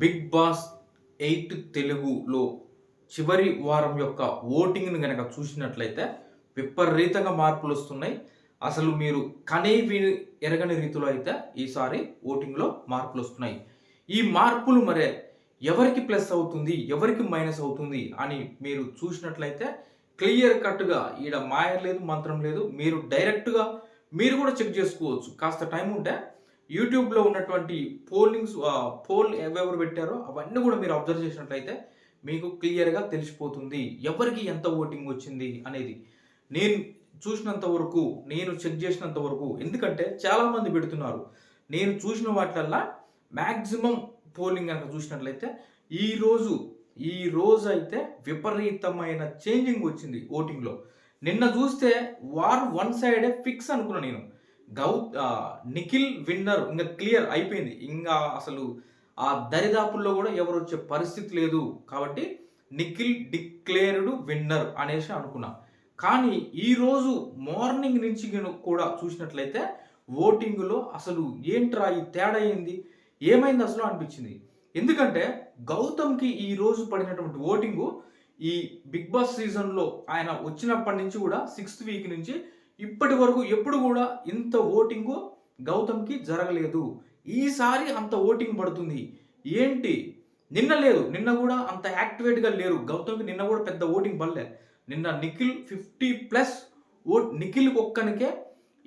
Big boss eight తెలుగులో చివరి వారం యొక్క ఓటింగ్ని కనుక చూసినట్లయితే విపరీతంగా మార్పులు వస్తున్నాయి. అసలు మీరు కనేవి ఎరగని రీతిలో అయితే ఈసారి ఓటింగ్లో మార్పులు వస్తున్నాయి. ఈ మార్పులు మరే ఎవరికి ప్లస్ అవుతుంది ఎవరికి మైనస్ అవుతుంది అని మీరు చూసినట్లయితే క్లియర్ కట్గా ఈడ మాయ లేదు మంత్రం లేదు. మీరు డైరెక్ట్గా మీరు కూడా చెక్ చేసుకోవచ్చు. కాస్త టైం ఉంటే యూట్యూబ్లో ఉన్నటువంటి పోలింగ్స్ పోల్ ఎవరెవరు పెట్టారో అవన్నీ కూడా మీరు అబ్జర్వ్ చేసినట్లయితే మీకు క్లియర్గా తెలిసిపోతుంది. ఎవరికి ఎంత ఓటింగ్ వచ్చింది అనేది. నేను చూసినంత వరకు నేను చెక్ చేసినంత వరకు ఎందుకంటే చాలామంది పెడుతున్నారు. నేను చూసిన వాటిలల్లా మ్యాక్సిమం పోలింగ్ కనుక చూసినట్లయితే ఈరోజు ఈ రోజు అయితే విపరీతమైన చేంజింగ్ వచ్చింది ఓటింగ్లో. నిన్న చూస్తే వార్ వన్ సైడే ఫిక్స్ అనుకున్నా నేను. గౌ నిఖిల్ విన్నర్ ఇంకా క్లియర్ అయిపోయింది. ఇంకా అసలు ఆ దరిదాపుల్లో కూడా ఎవరు వచ్చే పరిస్థితి లేదు కాబట్టి నిఖిల్ డిక్లేర్డ్ విన్నర్ అనేసి అనుకున్నా. కానీ ఈరోజు మార్నింగ్ నుంచి కూడా చూసినట్లయితే ఓటింగ్లో అసలు ఏంట్రా ఈ తేడా ఏంది? ఏమైంది అసలు అనిపించింది? ఎందుకంటే గౌతమ్కి ఈ రోజు పడినటువంటి ఓటింగు ఈ బిగ్ బాస్ సీజన్లో ఆయన వచ్చినప్పటి నుంచి కూడా సిక్స్త్ వీక్ నుంచి ఇప్పటి వరకు ఎప్పుడు కూడా ఇంత ఓటింగు గౌతమ్కి జరగలేదు. ఈసారి అంత ఓటింగ్ పడుతుంది. ఏంటి? నిన్న లేదు. నిన్న కూడా అంత యాక్టివేట్గా లేరు. గౌతమ్కి నిన్న కూడా పెద్ద ఓటింగ్ పడలే. నిన్న Nikhil fifty plus vote Nikhil ఒక్కనికే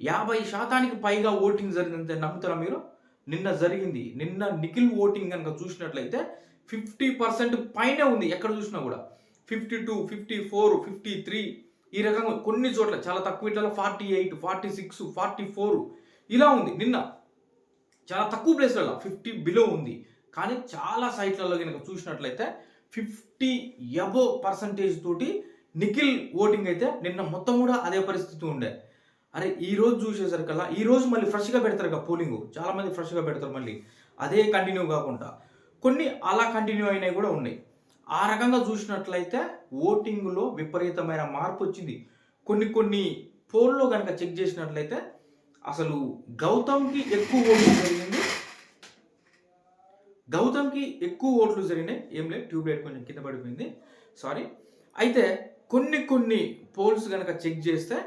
యాభై శాతానికి పైగా ఓటింగ్ జరిగిందంటే నమ్ముతారా మీరు? నిన్న జరిగింది. నిన్న నిఖిల్ ఓటింగ్ కనుక చూసినట్లయితే ఫిఫ్టీ పర్సెంట్ పైనే ఉంది. ఎక్కడ చూసినా కూడా. Fifty two fifty four fifty three ఈ రకంగా కొన్ని చోట్ల చాలా తక్కువ ఇట్లా forty eight forty six forty four ఇలా ఉంది. నిన్న చాలా తక్కువ ప్లేస్లలో ఫిఫ్టీ బిలో ఉంది. కానీ చాలా సైట్లలో కనుక చూసినట్లయితే ఫిఫ్టీ ఎబో పర్సంటేజ్ తోటి నిఖిల్ ఓటింగ్ అయితే నిన్న మొత్తం కూడా అదే పరిస్థితి ఉండే. అరే ఈ రోజు చూసేసరికల్లా ఈ రోజు మళ్ళీ ఫ్రెష్గా పెడతారు కదా పోలింగ్. చాలా మంది ఫ్రెష్గా పెడతారు మళ్ళీ. అదే కంటిన్యూ కాకుండా. కొన్ని అలా కంటిన్యూ అయినవి కూడా ఉన్నాయి. ఆ రకంగా చూసినట్లయితే ఓటింగ్లో విపరీతమైన మార్పు వచ్చింది. కొన్ని కొన్ని పోల్లో కనుక చెక్ చేసినట్లయితే అసలు గౌతమ్కి ఎక్కువ ఓట్లు జరిగింది. గౌతమ్కి ఎక్కువ ఓట్లు జరిగినాయి. ఏం లేదు ట్యూబ్లైట్ కొంచెం కింద పడిపోయింది. సారీ. అయితే కొన్ని కొన్ని పోల్స్ కనుక చెక్ చేస్తే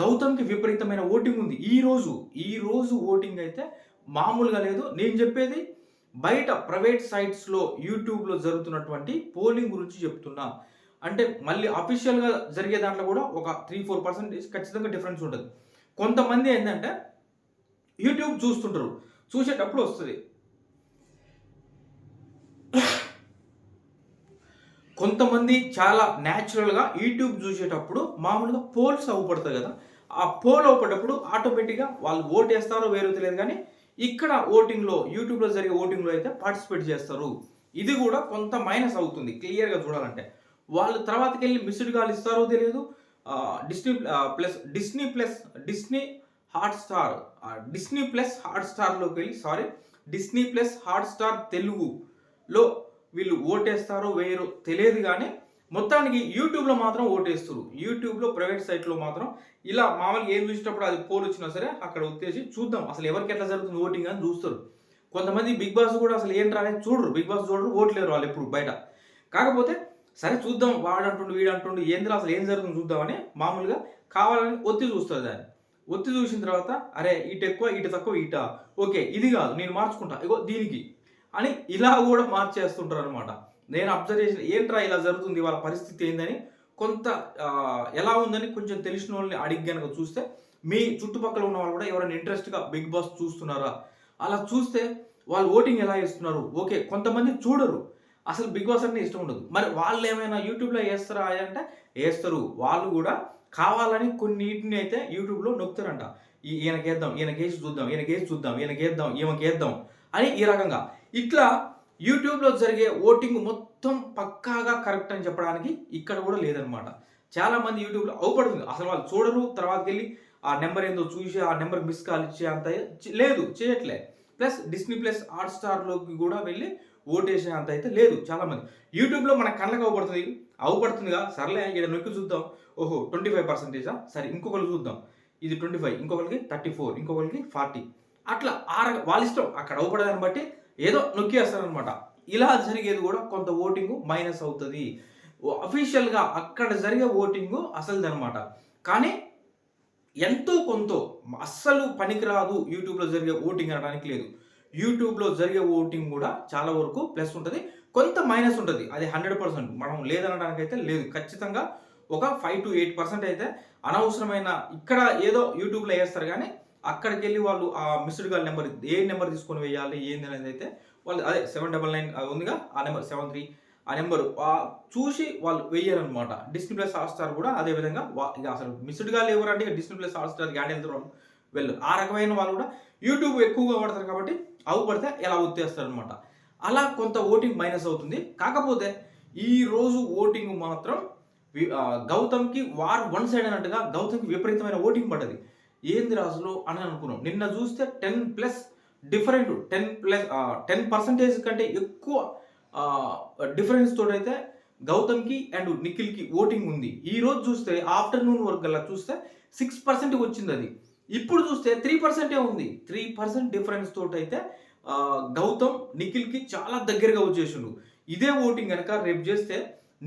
గౌతమ్కి విపరీతమైన ఓటింగ్ ఉంది. ఈ రోజు ఈ రోజు ఓటింగ్ అయితే మామూలుగా లేదు. నేను చెప్పేది బయట ప్రైవేట్ సైట్స్లో యూట్యూబ్లో జరుగుతున్నటువంటి పోలింగ్ గురించి చెప్తున్నా. అంటే మళ్ళీ అఫీషియల్గా జరిగే దాంట్లో కూడా ఒక త్రీ ఫోర్ పర్సెంటేజ్ ఖచ్చితంగా డిఫరెన్స్ ఉంటుంది. కొంతమంది ఏంటంటే యూట్యూబ్ చూస్తుంటారు. చూసేటప్పుడు వస్తుంది. కొంతమంది చాలా న్యాచురల్గా యూట్యూబ్ చూసేటప్పుడు మామూలుగా పోల్స్ అవ్వబడతాయి కదా. ఆ పోల్ అవ్వబడ్డప్పుడు ఆటోమేటిక్గా వాళ్ళు ఓట్ వేస్తారో వేరో తెలియదు కానీ ఇక్కడ ఓటింగ్లో యూట్యూబ్లో జరిగే ఓటింగ్లో అయితే పార్టిసిపేట్ చేస్తారు. ఇది కూడా కొంత మైనస్ అవుతుంది క్లియర్గా చూడాలంటే. వాళ్ళు తర్వాతకి వెళ్ళి మిస్డ్ కాల్ ఇస్తారో తెలియదు. Disney plus Disney plus Disney Hotstar Disney plus hot స్టార్లోకి వెళ్ళి sorry Disney plus Hotstar తెలుగులో వీళ్ళు ఓటేస్తారో వేయరో తెలియదు కానీ మొత్తానికి యూట్యూబ్లో మాత్రం ఓటేస్తారు యూట్యూబ్లో ప్రైవేట్ సైట్లో మాత్రం ఇలా మామూలుగా ఏం చూసేటప్పుడు అది పోల్ వచ్చినా సరే అక్కడ వచ్చేసి చూద్దాం. అసలు ఎవరికి ఎట్లా జరుగుతుంది ఓటింగ్ అని చూస్తారు. కొంతమంది బిగ్ బాస్ కూడా అసలు ఏంట్రా రాలేదు చూడరు. బిగ్ బాస్ చూడరు ఓట్లేరు వాళ్ళు ఎప్పుడు బయట. కాకపోతే సరే చూద్దాం వాడు అంటుండు వీడు అంటుండు ఏంద్రా అసలు ఏం జరుగుతుంది చూద్దామని మామూలుగా కావాలని ఒత్తి చూస్తుంది దాన్ని. ఒత్తి చూసిన తర్వాత అరే ఇటు ఎక్కువ ఇటు తక్కువ ఇట? ఓకే ఇది కాదు నేను మార్చుకుంటా. ఇగో దీనికి అని ఇలా కూడా మార్చేస్తుంటారు అనమాట నేను అబ్జర్వ్ చేసిన ఏంట్రా ఇలా జరుగుతుంది వాళ్ళ పరిస్థితి ఏందని కొంత ఎలా ఉందని కొంచెం తెలిసిన వాళ్ళని అడిగి కనుక చూస్తే మీ చుట్టుపక్కల ఉన్న వాళ్ళు కూడా ఎవరైనా ఇంట్రెస్ట్గా బిగ్ బాస్ చూస్తున్నారా? అలా చూస్తే వాళ్ళు ఓటింగ్ ఎలా ఇస్తున్నారు? ఓకే కొంతమంది చూడరు. అసలు బిగ్ బాస్ అంటే ఇష్టం ఉండదు. మరి వాళ్ళు ఏమైనా యూట్యూబ్లో వేస్తారా అంటే వేస్తారు. వాళ్ళు కూడా కావాలని కొన్నిటిని అయితే యూట్యూబ్లో నొక్కుతారంట. ఈయనకేద్దాం ఈయనకి వేద్దాం ఈయనకి వేసి చూద్దాం ఈయనకేసి చూద్దాం ఈయనకి వేద్దాం వేద్దాం అని ఈ రకంగా. ఇట్లా యూట్యూబ్లో జరిగే ఓటింగ్ మొత్తం పక్కాగా కరెక్ట్ అని చెప్పడానికి ఇక్కడ కూడా లేదనమాట చాలామంది యూట్యూబ్లో అవుపడుతుంది. అసలు వాళ్ళు చూడరు తర్వాత వెళ్ళి ఆ నెంబర్ ఏందో చూసి ఆ నెంబర్ మిస్ కాల్ ఇచ్చే అంత లేదు చేయట్లే. ప్లస్ డిస్నీ ప్లస్ హాట్స్టార్లోకి కూడా వెళ్ళి ఓటేసే అంత అయితే లేదు చాలామంది. యూట్యూబ్లో మన కళ్ళకి అవపడుతుంది. అవపడుతుందిగా సర్లే ఇక్కడ నొక్కి చూద్దాం. ఓహో ట్వంటీ ఫైవ్ పర్సెంటేజా? సరే ఇంకొకరు చూద్దాం. ఇది ట్వంటీ ఫైవ్ ఇంకొకరికి థర్టీ ఫోర్ ఇంకొకరికి ఫార్టీ. అట్లా ఆర వాళ్ళ ఇష్టం. అక్కడ అవపడదాన్ని బట్టి ఏదో నొక్కేస్తారనమాట ఇలా జరిగేది కూడా కొంత ఓటింగ్ మైనస్ అవుతుంది. అఫీషియల్గా అక్కడ జరిగే ఓటింగ్ అసలుది అనమాట కానీ ఎంతో కొంత అస్సలు పనికిరాదు యూట్యూబ్లో జరిగే ఓటింగ్ అనడానికి లేదు. యూట్యూబ్లో జరిగే ఓటింగ్ కూడా చాలా వరకు ప్లస్ ఉంటుంది. కొంత మైనస్ ఉంటుంది. అది హండ్రెడ్ పర్సెంట్ మనం లేదనడానికి అయితే లేదు. ఖచ్చితంగా ఒక ఫైవ్ టు ఎయిట్ పర్సెంట్ అయితే అనవసరమైన ఇక్కడ ఏదో యూట్యూబ్లో వేస్తారు కానీ అక్కడికి వెళ్ళి వాళ్ళు ఆ మిస్డ్ కాల్ నెంబర్ ఏ నెంబర్ తీసుకొని వేయాలి ఏంది అనేది అయితే వాళ్ళు అదే సెవెన్ డబల్ నైన్ ఉందిగా ఆ నెంబర్ సెవెన్ త్రీ ఆ నెంబర్ చూసి వాళ్ళు వేయాలన్నమాట డిస్నీ ప్లస్ హాట్స్టార్ కూడా అదే విధంగా ఇక అసలు మిస్డ్ కాల్ ఎవరంటే ఇక డిస్నీ ప్లస్ హాట్స్టార్ యాడ్ వెళ్తారు వెళ్ళు ఆ రకమైన వాళ్ళు కూడా యూట్యూబ్ ఎక్కువగా పడతారు కాబట్టి అవి పడితే ఎలా ఒత్తేస్తారు అనమాట అలా కొంత ఓటింగ్ మైనస్ అవుతుంది. కాకపోతే ఈ రోజు ఓటింగ్ మాత్రం గౌతమ్కి వార్ వన్ సైడ్ అన్నట్టుగా గౌతమ్కి విపరీతమైన ఓటింగ్ పడ్డది. ఏంది రాజులో అని అనుకున్నాం. నిన్న చూస్తే ten plus different ten plus ten percentage కంటే ఎక్కువ డిఫరెన్స్ తోడైతే గౌతమ్కి అండ్ నిఖిల్కి ఓటింగ్ ఉంది. ఈ రోజు చూస్తే ఆఫ్టర్నూన్ వరకు గల్లా చూస్తే సిక్స్ పర్సెంట్ వచ్చింది అది. ఇప్పుడు చూస్తే త్రీ పర్సెంటే ఉంది. త్రీ పర్సెంట్ డిఫరెన్స్ తోటైతే గౌతమ్ నిఖిల్కి చాలా దగ్గరగా వచ్చేసిండు. ఇదే ఓటింగ్ కనుక రేపు చేస్తే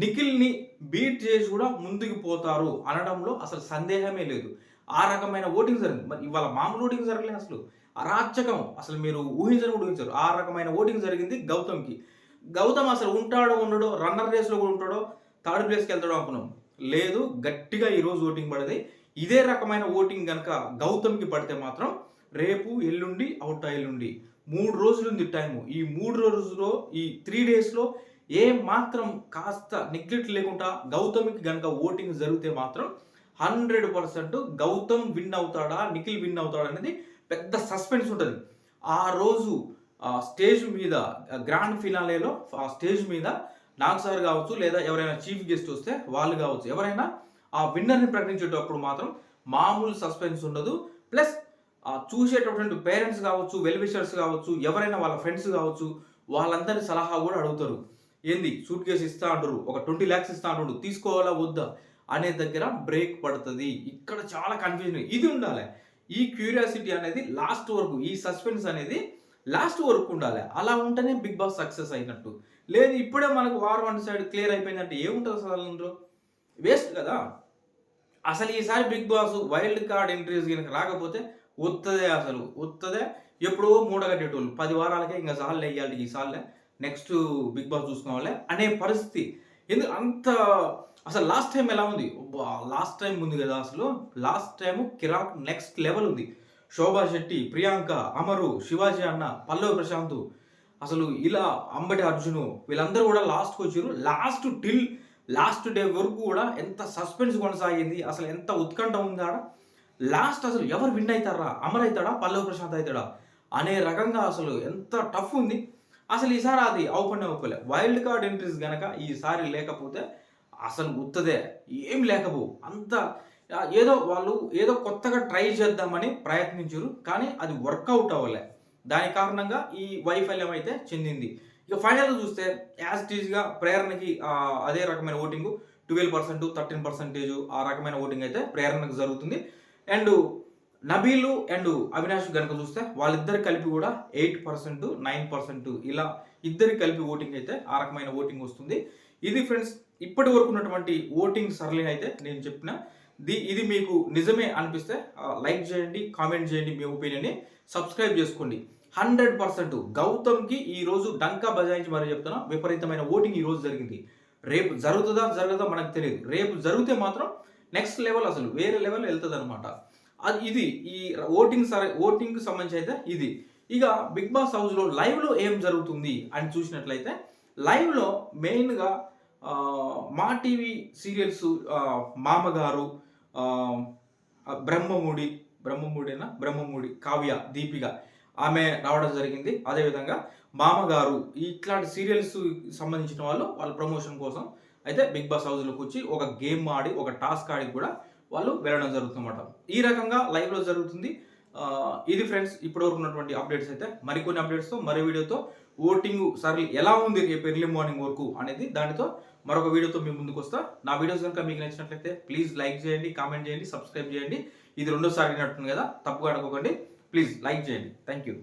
నిఖిల్ని బీట్ చేసి కూడా ముందుకు పోతారు అనడంలో అసలు సందేహమే లేదు. ఆ రకమైన ఓటింగ్ జరిగింది మరి ఇవాళ మామూలు ఓటింగ్ జరగలేదు అసలు. అరాచకం. అసలు మీరు ఊహించని కూడా ఊహించారు ఆ రకమైన ఓటింగ్ జరిగింది గౌతమ్కి. గౌతమ్ అసలు ఉంటాడో ఉండడో రన్నర్ రేస్లో కూడా ఉంటాడో థర్డ్ ప్లేస్కి వెళ్తాడో అనుకున్నాం. లేదు గట్టిగా ఈరోజు ఓటింగ్ పడది. ఇదే రకమైన ఓటింగ్ కనుక గౌతమ్కి పడితే మాత్రం రేపు ఎల్లుండి అవుట్ ఎల్లుండి మూడు రోజులు ఉంది టైము. ఈ మూడు రోజుల్లో ఈ త్రీ డేస్లో ఏ మాత్రం కాస్త నెగ్లెక్ట్ లేకుండా గౌతమికి కనుక ఓటింగ్ జరిగితే మాత్రం హండ్రెడ్ పర్సెంట్ గౌతమ్ విన్ అవుతాడా నిఖిల్ విన్ అవుతాడా అనేది పెద్ద సస్పెన్స్ ఉంటుంది. ఆ రోజు ఆ స్టేజ్ మీద గ్రాండ్ ఫినాలేలో ఆ స్టేజ్ మీద నాగ్ సార్ కావచ్చు లేదా ఎవరైనా చీఫ్ గెస్ట్ వస్తే వాళ్ళు కావచ్చు ఎవరైనా ఆ విన్నర్ని ప్రకటించేటప్పుడు మాత్రం మామూలు సస్పెన్స్ ఉండదు. ప్లస్ ఆ చూసేటటువంటి పేరెంట్స్ కావచ్చు వెల్విషర్స్ కావచ్చు ఎవరైనా వాళ్ళ ఫ్రెండ్స్ కావచ్చు వాళ్ళందరి సలహా కూడా అడుగుతారు. ఏంది? సూట్ కేసు ఇస్తా అంటారు ఒక ట్వంటీ ల్యాక్స్ ఇస్తా అంటారు తీసుకోవాలా? వద్దా? అనే దగ్గర బ్రేక్ పడుతుంది. ఇక్కడ చాలా కన్ఫ్యూజన్ ఇది ఉండాలి. ఈ క్యూరియాసిటీ అనేది లాస్ట్ వరకు ఈ సస్పెన్స్ అనేది లాస్ట్ వరకు ఉండాలి. అలా ఉంటేనే బిగ్ బాస్ సక్సెస్ అయినట్టు. లేదు ఇప్పుడే మనకు వార్ వన్ సైడ్ క్లియర్ అయిపోయిందంటే ఏముంటుంది అసలు అందులో వేస్ట్ కదా. అసలు ఈసారి Bigg Boss wild card entries కనుక రాకపోతే వత్తదే అసలు. వత్తదే ఎప్పుడో మూడగట్టేటోళ్ళు పది వారాలకే ఇంకా సార్లు వేయాలి ఈ సార్లే. నెక్స్ట్ బిగ్ బాస్ చూసుకోవాలి అనే పరిస్థితి. ఎందుకు అంత అసలు లాస్ట్ టైం ఎలా ఉంది? లాస్ట్ టైం ఉంది కదా అసలు. లాస్ట్ టైం కిరాక్ నెక్స్ట్ లెవెల్ ఉంది. శోభా శెట్టి ప్రియాంక అమరు శివాజీ అన్న పల్లవి ప్రశాంత్. అసలు ఇలా అంబటి అర్జును వీళ్ళందరూ కూడా లాస్ట్కి వచ్చారు. లాస్ట్ టిల్ లాస్ట్ డే వరకు కూడా ఎంత సస్పెన్స్ కొనసాగింది అసలు ఎంత ఉత్కంఠ ఉంది ఆడ. లాస్ట్ అసలు ఎవరు విన్ అవుతారా? అమర్ అవుతాడా? పల్లవి ప్రశాంత్ అవుతాడా? అనే రకంగా అసలు ఎంత టఫ్ ఉంది. అసలు ఈసారి అది అవుపనే ఒప్పులే వైల్డ్ కార్డ్ ఎంట్రీస్ గనక ఈసారి లేకపోతే అసలు గుత్తదే ఏం లేకపో. అంత ఏదో వాళ్ళు ఏదో కొత్తగా ట్రై చేద్దామని ప్రయత్నించారు కానీ అది వర్కౌట్ అవ్వలే. దాని కారణంగా ఈ వైఫల్యం అయితే చెందింది. ఇక ఫైనల్ చూస్తే యాజ్ టీజ్గా ప్రేరణకి అదే రకమైన voting twelve percent thirteen percentage ఆ రకమైన ఓటింగ్ అయితే ప్రేరణకు జరుగుతుంది. అండ్ నబీలు అండ్ అవినాష్ కనుక చూస్తే వాళ్ళిద్దరు కలిపి కూడా ఎయిట్ పర్సెంట్ నైన్ పర్సెంట్ ఇలా ఇద్దరు కలిపి ఓటింగ్ అయితే ఆ రకమైన ఓటింగ్ వస్తుంది. ఇది ఫ్రెండ్స్ ఇప్పటి వరకు ఉన్నటువంటి ఓటింగ్ సరళి అయితే నేను చెప్పిన. ది ఇది మీకు నిజమే అనిపిస్తే లైక్ చేయండి కామెంట్ చేయండి మీ ఒపీనియన్ని సబ్స్క్రైబ్ చేసుకోండి. హండ్రెడ్ పర్సెంట్ గౌతమ్కి ఈ రోజు డంకా బజాయించి మరి చెప్తున్నా విపరీతమైన ఓటింగ్ ఈ రోజు జరిగింది. రేపు జరుగుతుందా జరగదా మనకు తెలియదు. రేపు జరిగితే మాత్రం నెక్స్ట్ లెవెల్ అసలు వేరే లెవెల్ వెళ్తుంది అనమాట అది ఇది ఈ ఓటింగ్ సరే ఓటింగ్కి సంబంధించి అయితే ఇది. ఇక బిగ్ బాస్ హౌస్లో లైవ్లో ఏం జరుగుతుంది అని చూసినట్లయితే లైవ్లో మెయిన్గా మా టీవీ సీరియల్స్ మామగారు బ్రహ్మముడి బ్రహ్మముడేనా? బ్రహ్మముడి కావ్య దీపిక ఆమె రావడం జరిగింది. అదేవిధంగా మామగారు ఇట్లాంటి సీరియల్స్ సంబంధించిన వాళ్ళు వాళ్ళ ప్రమోషన్ కోసం అయితే బిగ్ బాస్ హౌస్లోకి వచ్చి ఒక గేమ్ ఆడి ఒక టాస్క్ ఆడి కూడా వాళ్ళు వెళ్ళడం జరుగుతుందన్నమాట. ఈ రకంగా లైవ్లో జరుగుతుంది. ఇది ఫ్రెండ్స్ ఇప్పటివరకు ఉన్నటువంటి అప్డేట్స్ అయితే మరికొన్ని అప్డేట్స్తో మరో వీడియోతో ఓటింగ్ సర్లీ ఎలా ఉంది రేపు ఎర్లీ మార్నింగ్ వరకు అనేది దానితో మరొక వీడియోతో మీ ముందుకు వస్తా. నా వీడియోస్ కనుక మీకు నచ్చినట్లయితే ప్లీజ్ లైక్ చేయండి కామెంట్ చేయండి సబ్స్క్రైబ్ చేయండి. ఇది రెండోసారి వినట్టుంది కదా తప్పుగా అనుకోకండి. ప్లీజ్ లైక్ చేయండి. Thank you